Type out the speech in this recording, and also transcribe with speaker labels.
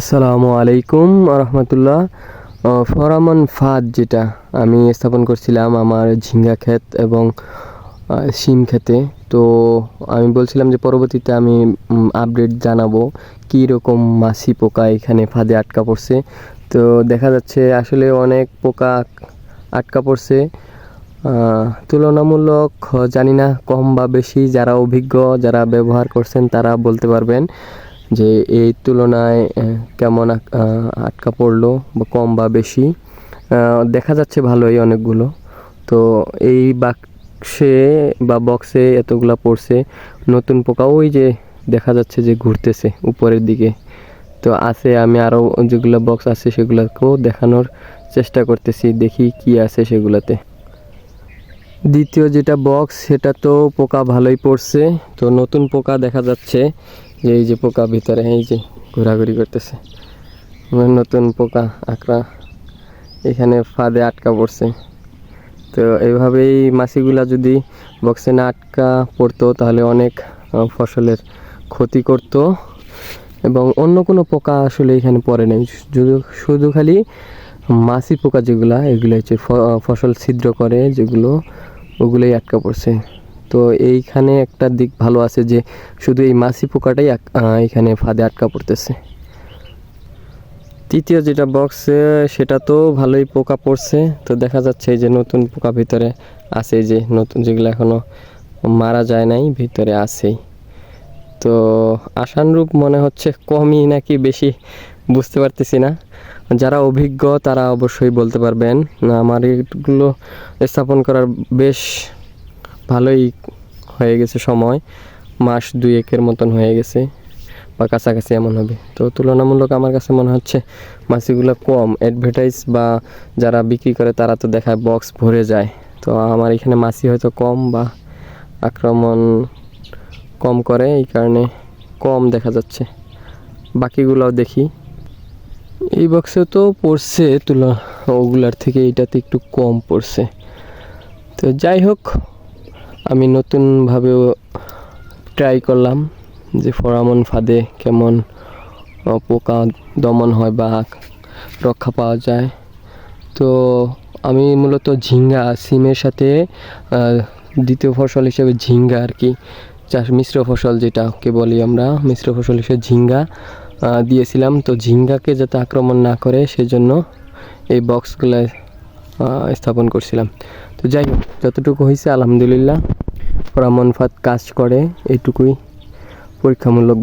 Speaker 1: আসসালামু আলাইকুম রহমতুল্লাহ ফরামন ফাদ যেটা আমি স্থাপন করছিলাম আমার ঝিঙ্গা ক্ষেত এবং শিম খেতে তো আমি বলছিলাম যে পরবর্তীতে আমি আপডেট জানাব কী রকম মাছি পোকা এখানে ফাঁদে আটকা পড়ছে। তো দেখা যাচ্ছে আসলে অনেক পোকা আটকা পড়ছে। তুলনামূলক জানি না, কম বা বেশি যারা অভিজ্ঞ, যারা ব্যবহার করছেন তারা বলতে পারবেন। যে এই তুলনায় কেমন আটকা পড়ল বা কম বা বেশি দেখা যাচ্ছে ভালোই অনেকগুলো। তো এই বাক্সে বা বক্সে এতগুলা পড়ছে, নতুন পোকা ওই যে দেখা যাচ্ছে যে ঘুরতেছে উপরের দিকে। তো আছে, আমি আরও যেগুলো বক্স আছে সেগুলোকেও দেখানোর চেষ্টা করতেছি, দেখি কি আছে সেগুলোতে। দ্বিতীয় যেটা বক্স সেটা তো পোকা ভালোই পড়ছে। তো নতুন পোকা দেখা যাচ্ছে যে এই যে পোকা ভিতরে, এই যে ঘোরাঘুরি করতেছে। নতুন পোকা আকড়া এখানে ফাঁদে আটকা পড়ছে। তো এইভাবেই মাছিগুলা যদি বক্সে না আটকা পড়তো, তাহলে অনেক ফসলের ক্ষতি করতো। এবং অন্য কোনো পোকা আসলে এখানে পড়ে নাই। শুধু শুধু খালি মাছি পোকা যেগুলা, এগুলো হচ্ছে ফসল ছিদ্র করে, যেগুলো ওগুলোই আটকা পড়ছে। তো এইখানে একটা দিক ভালো আছে যে, শুধু এই মাছি পোকাটাই এখানে ফাঁদে আটকা পড়তেছে। তৃতীয় যেটা বক্স সেটা তো ভালোই পোকা পড়ছে। তো দেখা যাচ্ছে এই যে নতুন পোকা ভিতরে আছে যে নতুন যেগুলো এখনও মারা যায় নাই, ভিতরে আছেই। তো আশানুরূপ মনে হচ্ছে কমই নাকি বেশি বুঝতে পারতেছি না। যারা অভিজ্ঞ তারা অবশ্যই বলতে পারবেন আমার এগুলো স্থাপন করার বেশ ভালোই হয়ে গেছে সময়, মাস দুই একের মতন হয়ে গেছে বা কাছাকাছি এমন হবে। তো তুলনামূলক আমার কাছে মনে হচ্ছে মাছিগুলো কম অ্যাডভার্টাইজ বা যারা বিক্রি করে তারা তো দেখায় বক্স ভরে যায়। তো আমার এখানে মাছি হয়তো কম বা আক্রমণ কম করে, এই কারণে কম দেখা যাচ্ছে। বাকিগুলোও দেখি। এই বক্সে তো পড়ছে তুলা, ওগুলার থেকে এইটাতে একটু কম পড়ছে। তো যাই হোক, আমি নতুনভাবেও ট্রাই করলাম যে ফরামন ফাঁদে কেমন পোকা দমন হয় বা রক্ষা পাওয়া যায়। তো আমি মূলত ঝিঙ্গা, সিমের সাথে দ্বিতীয় ফসল হিসেবে ঝিঙ্গা আর কি চাষ মিশ্র ফসল যেটাকে বলি আমরা, মিশ্র ফসল হিসেবে ঝিঙ্গা। দিয়েছিলাম তো ঝিঙ্গাকে যাতে আক্রমণ না করে সেজন্য এই বক্সগুলো স্থাপন করছিলাম। তো যাই হোক, যতটুকু হয়েছে আলহামদুলিল্লাহ। ওরা মনফাত কাজ করে, এটুকুই পরীক্ষামূলক